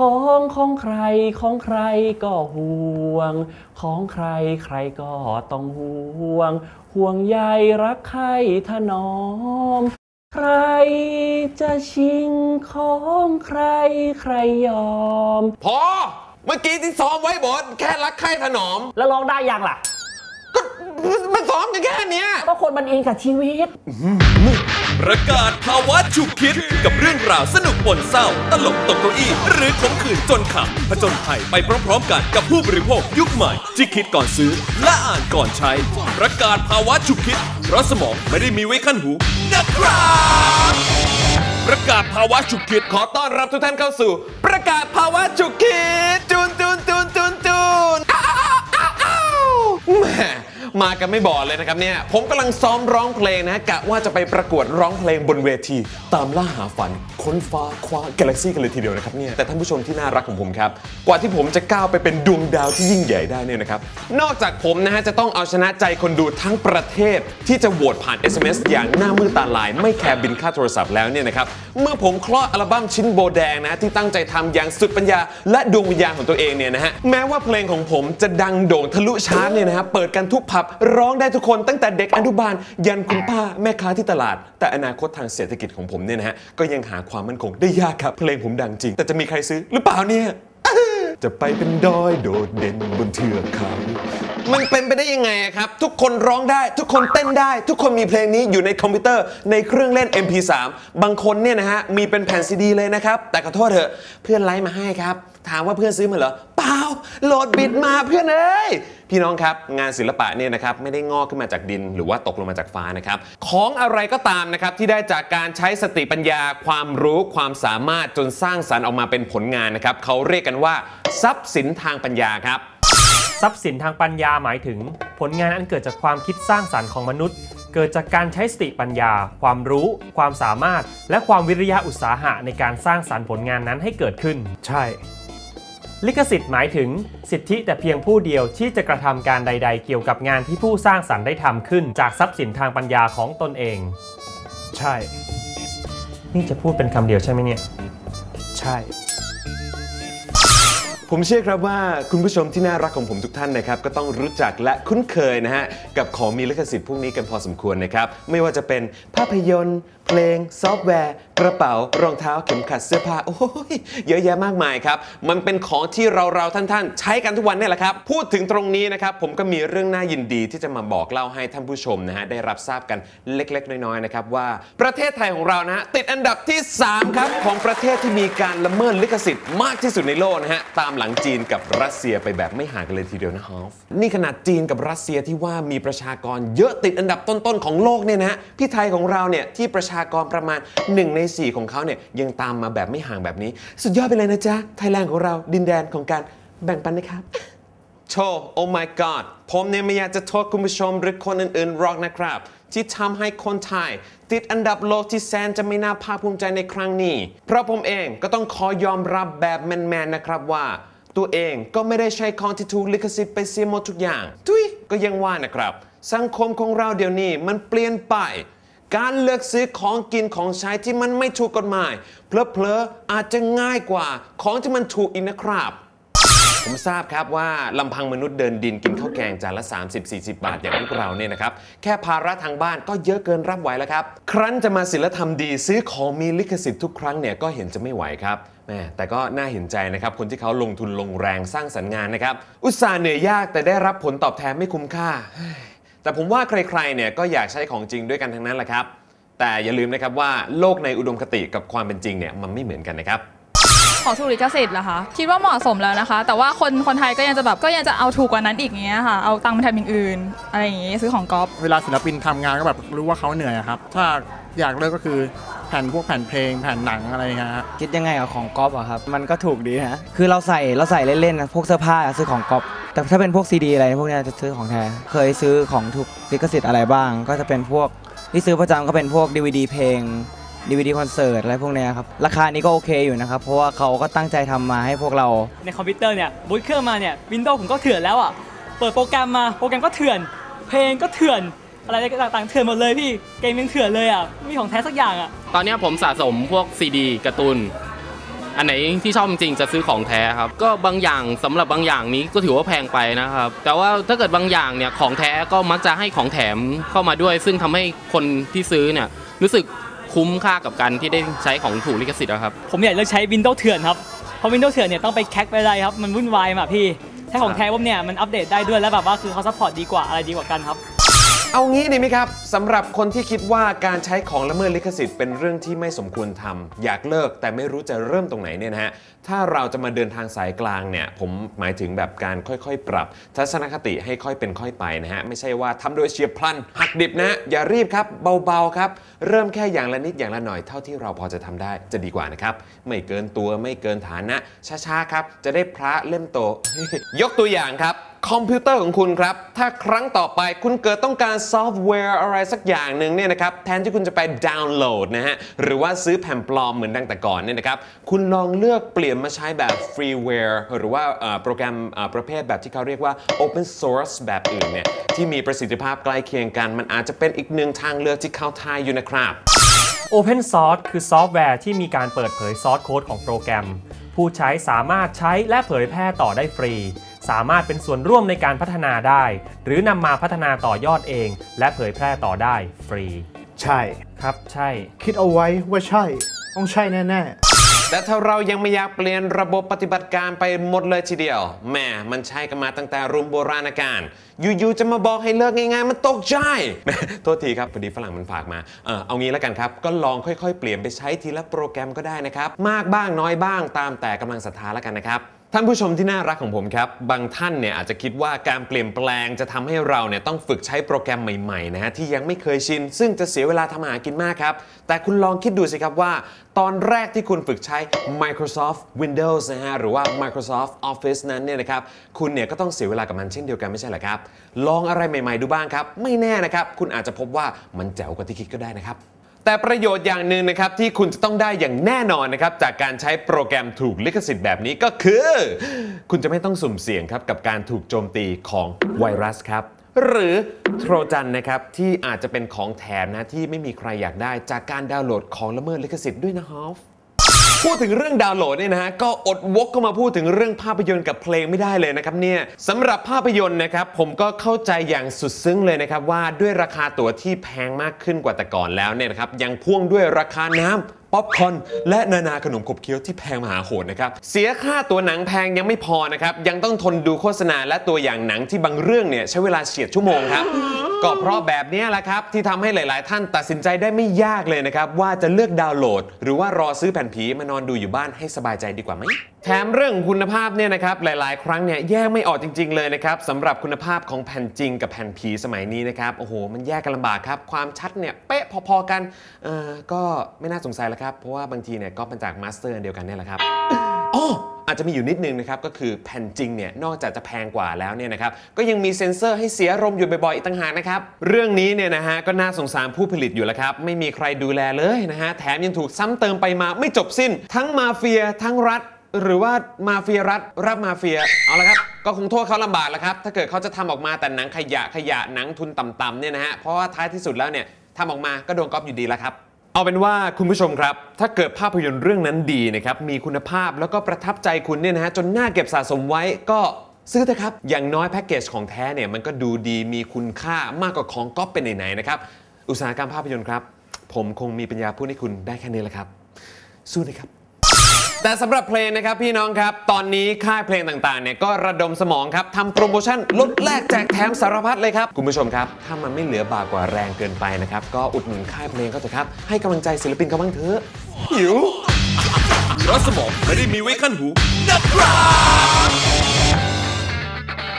ของของใครของใครก็ห่วง ของใครใครก็ต้องห่วง ห่วงใยรักใครถนอม ใครจะชิงของใครใครยอม พอ เมื่อกี้ที่ซ้อมไว้บอสแค่รักใคร่ถนอม แล้วร้องได้ยังล่ะ ก็มันซ้อมกันแค่เนี้ยก็คนมันอินกับชีวิต ประกาศภาวะฉุกคิดกับเรื่องราวสนุกปนเศร้า ตลกตกเก้าอี้ หรือขมขื่นจนขำผจญภัยไปพร้อมๆกันกับผู้บริโภคยุคใหม่ ที่คิดก่อนซื้อ และอ่านก่อนใช้ ประกาศภาวะฉุกคิด เพราะสมองไม่ได้มีไว้ขั้นหูนะครับประกาศภาวะฉุกคิดขอต้อนรับทุกท่านเข้าสู่ ประกาศภาวะฉุกคิดจูนจูนจูนจูนจูนแหม มากันไม่บอกเลยนะครับเนี่ยผมกำลังซ้อมร้องเพลงนะกะว่าจะไปประกวดร้องเพลงบนเวที ตามล่าหาฝันค้นฟ้าคว้ากาแล็กซี่กันเลยทีเดียวนะครับเนี่ยแต่ท่านผู้ชมที่น่ารักของผมครับกว่าที่ผมจะก้าวไปเป็นดวงดาวที่ยิ่งใหญ่ได้เนี่ยนะครับนอกจากผมนะฮะจะต้องเอาชนะใจคนดูทั้งประเทศที่จะโหวตผ่าน SMS อย่างหน้ามือตาลาย ไม่แคร์บินค่าโทรศัพท์แล้วเนี่ยนะครับเมื่อผมคลอดอัลบั้มชิ้นโบแดงนะที่ตั้งใจทำอย่างสุดปัญญา และดวงวิญญาณของตัวเองเนี่ยนะฮะแม้ว่าเพลงของผมจะดังโด่งทะลุชาร์ตเนี่ยนะฮะเปิดกันทุกผับร้องได้ทุกคนตั้งแต่เด็กอนุบาล ยันคุณป้าแม่ค้าที่ตลาด แต่อนาคตทางเศรษฐกิจของผมเนี่ยนะฮะ ก็ยังหาความมั่นคงได้ยากครับ เพลงผมดังจริง แต่จะมีใครซื้อหรือเปล่าเนี่ย จะไปเป็นดอยโดดเด่นบนเทือกเขา มันเป็นไปได้ยังไงครับ ทุกคนร้องได้ ทุกคนเต้นได้ ทุกคนมีเพลงนี้อยู่ในคอมพิวเตอร์ในเครื่องเล่น MP3 บางคนเนี่ยนะฮะมีเป็นแผ่นซีดีเลยนะครับ แต่ขอโทษเถอะเพื่อนไลฟ์มาให้ครับ ถามว่าเพื่อนซื้อมาเหรอเปล่าโหลดบิดมาเพื่อนเอ้ยพี่น้องครับ งานศิลปะเนี่ยนะครับไม่ได้งอกขึ้นมาจากดิน หรือว่าตกลงมาจากฟ้านะครับ ของอะไรก็ตามนะครับที่ได้จากการใช้สติปัญญา ความรู้ความสามารถจนสร้างสรรค์ออกมาเป็นผลงานนะครับเขาเรียกกันว่า ทรัพย์สินทางปัญญาครับ ทรัพย์สินทางปัญญาหมายถึง ผลงานอันเกิดจากความคิดสร้างสรรค์ของมนุษย์ เกิดจากการใช้สติปัญญา ความรู้ ความสามารถ และความวิริยะอุตสาหะในการสร้างสรรค์ผลงานนั้นให้เกิดขึ้น ใช่ ลิขสิทธิ์หมายถึง สิทธิแต่เพียงผู้เดียวที่จะกระทำการใด ๆ เกี่ยวกับงานที่ผู้สร้างสรรค์ได้ทำขึ้น จากทรัพย์สินทางปัญญาของตนเอง ใช่ นี่จะพูดเป็นคำเดียวใช่ไหมเนี่ย ใช่ ผมเชื่อครับว่าคุณผู้ชมที่น่ารักของผมทุกท่านนะครับก็ต้องรู้จักและคุ้นเคยนะฮะกับของมีลิขสิทธิ์พวกนี้กันพอสมควรนะครับไม่ว่าจะเป็นภาพยนตร์ เพลง ซอฟต์แวร์ กระเป๋ารองเท้าเข็มขัดเสื้อผ้าโอ้ยเยอะแยะมากมายครับมันเป็นของที่เราเราๆท่านๆใช้กันทุกวันเนี่ยแหละครับพูดถึงตรงนี้นะครับผมก็มีเรื่องน่ายินดีที่จะมาบอกเล่าให้ท่านผู้ชมนะฮะได้รับทราบกันเล็ก ๆ น้อยๆนะครับว่าประเทศไทยของเรานะฮะติดอันดับที่ 3 ครับของประเทศที่มีการละเมิดลิขสิทธิ์มากที่สุดในโลกนะฮะตามหลังจีนกับรัสเซียไปแบบไม่ห่างกันเลยทีเดียวนะฮอฟนี่ขนาดจีนกับรัสเซียที่ว่ามีประชากรเยอะติดอันดับต้นๆของโลกเนี่ยนะพี่ไทยของเราเนี่ยที่ประชากรประมาณ 1 ใน 4 ของเขาเนี่ยยังตามมาแบบไม่ห่างแบบนี้ สุดยอดไปเลยนะจ๊ะไทยแลนด์ของเราดินแดนของการแบ่งปันนะครับโชโอ้ my god ผมเนี่ยไม่อยากจะโทษคุณผู้ชมหรือคนอื่นๆหรอกนะครับ ที่ทำให้คนไทย ติดอันดับโลกที่แสนจะไม่น่าภาคภูมิใจในครั้งนี้ เพราะผมเองก็ต้องขอยอมรับแบบแมนๆนะครับว่า ตัวเองก็ไม่ได้ใช้ของที่ถูกลิขสิทธิ์ไปเสียหมดทุกอย่างทุยก็ยังว่านะครับ สังคมของเราเดี๋ยวนี้มันเปลี่ยนไปการเลือกซื้อของกินของใช้ที่มันไม่ถูกกฎหมาย เพลอๆอาจจะง่ายกว่าของที่มันถูกอีกนะครับ ผมทราบครับว่าลำพังมนุษย์เดินดินกินข้าวแกงจานละ 30-40 บาทอย่างพวกเราเนี่ยนะครับ แค่ภาระทางบ้านก็เยอะเกินรับไหวแล้วครับ ครั้นจะมาศิลธรรมดีซื้อของมีลิขสิทธิ์ทุกครั้งเนี่ยก็เห็นจะไม่ไหวครับแม่แต่ก็น่าเห็นใจนะครับคนที่เขาลงทุนลงแรงสร้างสรรค์งานนะครับ อุตส่าห์เหนื่อยยากแต่ได้รับผลตอบแทนไม่คุ้มค่า แต่ผมว่าใครๆเนี่ยก็อยากใช้ของจริงด้วยกันทั้งนั้นแหละครับ แต่อย่าลืมนะครับว่าโลกในอุดมคติกับความเป็นจริงเนี่ยมันไม่เหมือนกันนะครับ ของถูกลิขสิทธิ์เหรอคะคิดว่าเหมาะสมแล้วนะคะ แต่ว่าคนคนไทยก็ยังจะแบบก็ยังจะเอาถูกกว่านั้นอีกอย่างเงี้ยค่ะเอาตังค์มาทำอย่างอื่น อะไรอย่างงี้ซื้อของก๊อฟเวลาศิลปินทำงานก็แบบรู้ว่าเขาเหนื่อยอะครับ ถ้าอยากเลิกก็คือแผ่นพวกแผ่นเพลงแผ่นหนังอะไรอย่างเงี้ยฮะคิดยังไงกับของก๊อฟอะครับ มันก็ถูกดีนะ คือเราใส่เราใส่เล่นๆนะพวกเสื้อผ้าซื้อของก๊อฟแต่ถ้าเป็นพวกซีดีอะไรพวกเนี้ยจะซื้อของแท้เคยซื้อของถูกลิขสิทธิ์อะไรบ้าง ก็จะเป็นพวกที่ซื้อประจำก็เป็นพวก DVD เพลง DVD คอนเสิร์ตอะไรพวกเนี้ยครับ ราคานี้ก็โอเคอยู่นะครับ เพราะว่าเขาก็ตั้งใจทำมาให้พวกเรา ในคอมพิวเตอร์เนี่ยบูตเครื่องมาเนี่ยวินโดว์ผมก็เถื่อนแล้วอะ เปิดโปรแกรมมาโปรแกรมก็เถื่อน เพลงก็เถื่อน อะไรต่างๆเถื่อนหมดเลยพี่เกมยังเถื่อนเลยอะไม่มีของแท้สักอย่างอะตอนเนี้ยผมสะสมพวกซีดีการ์ตูน อันไหนที่ชอบจริงๆจะซื้อของแท้ครับ ก็บางอย่างสำหรับบางอย่างนี้ก็ถือว่าแพงไปนะครับ แต่ว่าถ้าเกิดบางอย่างเนี่ยของแท้ก็มักจะให้ของแถมเข้ามาด้วย ซึ่งทำให้คนที่ซื้อเนี่ยรู้สึก คุ้มค่ากับการที่ได้ใช้ของถูกลิขสิทธิ์อครับ ผมอยากเลือกใช้ Windows เถื่อนครับ เพราะ Windows เถื่อนเนี่ยต้องไปแคคไปอะไรครับ มันวุ่นวายมาพี่ ถ้าของแท้ผมเนี่ยมันอัปเดตได้ด้วยแล้วแบบว่าคือเขาซัพพอร์ตดีกว่าอะไรดีกว่ากันครับ เอางี้ดีไหมครับสำหรับคนที่คิดว่าการใช้ของละเมิดลิขสิทธิ์เป็นเรื่องที่ไม่สมควรทำอยากเลิกแต่ไม่รู้จะเริ่มตรงไหนเนี่ยนะฮะถ้าเราจะมาเดินทางสายกลางเนี่ยผมหมายถึงแบบการค่อยๆ ปรับ ทัศนคติให้ค่อยเป็นค่อยไปนะฮะไม่ใช่ว่าทำโดยเฉียบพลันหักดิบนะอย่ารีบครับเบาๆครับเริ่มแค่อย่างละนิดอย่างละหน่อยเท่าที่เราพอจะทำได้จะดีกว่านะครับไม่เกินตัวไม่เกินฐานะช้าๆครับจะได้พระเล่มโตยกตัวอย่างครับ คอมพิวเตอร์ของคุณครับ ถ้าครั้งต่อไปคุณเกิดต้องการซอฟต์แวร์อะไรสักอย่างหนึ่งเนี่ยนะครับ แทนที่คุณจะไปดาวน์โหลดนะฮะ หรือว่าซื้อแผ่นปลอมเหมือนดังแต่ก่อนเนี่ยนะครับ คุณลองเลือกเปลี่ยนมาใช้แบบฟรีแวร์หรือว่าโปรแกรมประเภทแบบที่เขาเรียกว่า Open Source แบบอื่นเนี่ย ที่มีประสิทธิภาพใกล้เคียงกัน มันอาจจะเป็นอีกหนึ่งทางเลือกที่เข้าทายอยู่นะครับ Open Source คือซอฟต์แวร์ที่มีการเปิดเผยซอสโค้ดของโปรแกรม ผู้ใช้สามารถใช้และเผยแพร่ต่อได้ฟรี สามารถเป็นส่วนร่วมในการพัฒนาได้ หรือนำมาพัฒนาต่อยอดเอง และเผยแพร่ต่อได้ฟรี ใช่ ครับใช่ คิดเอาไว้ว่าใช่ ต้องใช่แน่แต่ถ้าเรายังไม่อยากเปลี่ยนระบบปฏิบัติการไปหมดเลยทีเดียวแหม่มันใช้กันมาตั้งแต่รุ่นโบราณกาลอยู่ๆจะมาบอกให้เลิกง่ายๆ มันตกใจ โทษทีครับ พอดีฝรั่งมันฝากมา เออเอางี้แล้วกันครับ ก็ลองค่อยๆ เปลี่ยนไปใช้ทีละโปรแกรมก็ได้นะครับ มากบ้างน้อยบ้างตามแต่กำลังศรัทธาแล้วกันนะครับ ท่านผู้ชมที่น่ารักของผมครับ บางท่านเนี่ยอาจจะคิดว่าการเปลี่ยนแปลงจะทำให้เราเนี่ยต้องฝึกใช้โปรแกรมใหม่ๆนะฮะที่ยังไม่เคยชิน ซึ่งจะเสียเวลาทำหากินมากครับ แต่คุณลองคิดดูสิครับว่า ตอนแรกที่คุณฝึกใช้ Microsoft Windows นะฮะหรือว่า Microsoft Office นั้นเนี่ยนะครับคุณเนี่ยก็ต้องเสียเวลากับมันเช่นเดียวกันไม่ใช่หรอครับ ลองอะไรใหม่ ๆ ดูบ้างครับ ไม่แน่นะครับคุณอาจจะพบว่ามันแจ๋วกว่าที่คิดก็ได้นะครับ แต่ประโยชน์อย่างหนึ่งนะครับที่คุณจะต้องได้อย่างแน่นอนนะครับจากการใช้โปรแกรมถูกลิขสิทธิ์แบบนี้ก็คือ คุณจะไม่ต้องสุ่มเสี่ยงครับกับการถูกโจมตีของไวรัสครับหรือโทรจันนะครับที่อาจจะเป็นของแถมนะที่ไม่มีใครอยากได้จากการดาวน์โหลดของละเมิดลิขสิทธิ์ด้วยนะฮอฟ พูดถึงเรื่องดาวน์โหลดเนี่ยนะฮะก็อดวกเข้ามาพูดถึงเรื่องภาพยนตร์กับเพลงไม่ได้เลยนะครับเนี่ยสำหรับภาพยนตร์นะครับผมก็เข้าใจอย่างสุดซึ้งเลยนะครับว่าด้วยราคาตั๋วที่แพงมากขึ้นกว่าแต่ก่อนแล้วเนี่ยนะครับยังพ่วงด้วยราคาน้ำ ป๊อปคอนและนานาขนมขบเคี้ยวที่แพงมหาโหดนะครับเสียค่าตัวหนังแพงยังไม่พอนะครับยังต้องทนดูโฆษณาและตัวอย่างหนังที่บางเรื่องเนี่ยใช้เวลาเฉียดชั่วโมงครับก็เพราะแบบนี้แหละครับที่ทำให้หลาย ๆ ท่านตัดสินใจได้ไม่ยากเลยนะครับว่าจะเลือกดาวน์โหลด หรือว่ารอซื้อแผ่นผีมานอนดูอยู่บ้านให้สบายใจดีกว่าไหม แถมเรื่องคุณภาพเนี่ยนะครับหลาย ๆ ครั้งเนี่ยแยกไม่ออกจริง ๆ เลยนะครับสำหรับคุณภาพของแผ่นจริงกับแผ่นผีสมัยนี้นะครับโอ้โหมันแยกกันลำบากครับ ความชัดเนี่ยเป๊ะพอๆกันเออก็ไม่น่าสงสัยแล้วครับ เพราะว่าบางทีเนี่ยก็มาจากมาสเตอร์เดียวกันเนี่ยแหละครับอ๋ออาจจะมีอยู่นิดนึงนะครับก็คือแผ่นจริงเนี่ยนอกจากจะแพงกว่าแล้วเนี่ยนะครับก็ยังมีเซ็นเซอร์ให้เสียอารมณ์อยู่บ่อยๆอีกต่างหากนะครับเรื่องนี้เนี่ยนะฮะก็น่าสงสารผู้ผลิตอยู่แล้วครับไม่มีใครดูแลเลยนะฮะแถมยังถูกซ้ำเติมไปมาไม่จบสิ้น ทั้งมาเฟียทั้งรัฐ หรือว่ามาเฟียรัฐรับมาเฟียเอาละครับ ก็คงโทษเขาลำบากแล้วครับ ถ้าเกิดเขาจะทำออกมาแต่หนังขยะขยะหนังทุนต่ำๆเนี่ยนะฮะเพราะว่าท้ายที่สุดแล้วเนี่ยทำออกมาก็โดนก๊อปอยู่ดีแล้วครับเอาเป็นว่าคุณผู้ชมครับ ถ้าเกิดภาพยนตร์เรื่องนั้นดีนะครับมีคุณภาพแล้วก็ประทับใจคุณเนี่ยนะฮะจนน่าเก็บสะสมไว้ก็ซื้อเถอะครับ อย่างน้อยแพ็กเกจของแท้เนี่ยมันก็ดูดีมีคุณค่ามากกว่าของก๊อปเป็นไหนๆนะครับอุตสาหกรรมภาพยนตร์ครับ ผมคงมีปัญญาพูดให้คุณได้แค่นี้แหละครับ สู้นะครับ แต่สำหรับเพลงนะครับพี่น้องครับ ตอนนี้ค่ายเพลงต่างๆเนี่ยก็ระดมสมองครับทำโปรโมชั่นลดแลกแจกแถมสารพัดเลยครับ คุณผู้ชมครับ ถ้ามันไม่เหลือบากกว่าแรงเกินไปนะครับ ก็อุดหนุนค่ายเพลงเขาเถอะครับ ให้กำลังใจศิลปินเขาบ้างเถอะหิวเพราะสมองไม่ได้มีไว้ขั้นหูนะครับ